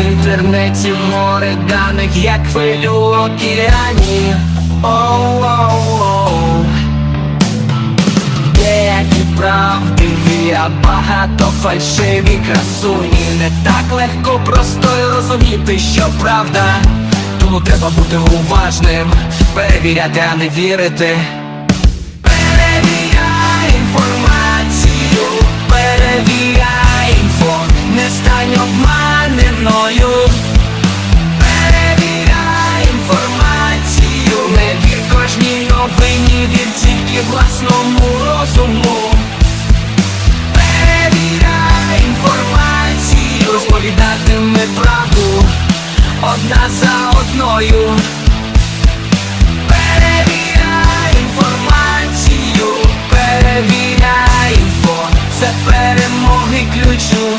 інтернеті море даних, як хвилю в океані. Оу-оу-оу Деякі правдиві, а багато фальшиві красуні. Не так легко просто й розуміти, що правда. Тому треба бути уважним, перевіряти, а не вірити одна за одною. Перевіряй інформацію, перевіряй інфо, це перемоги ключу.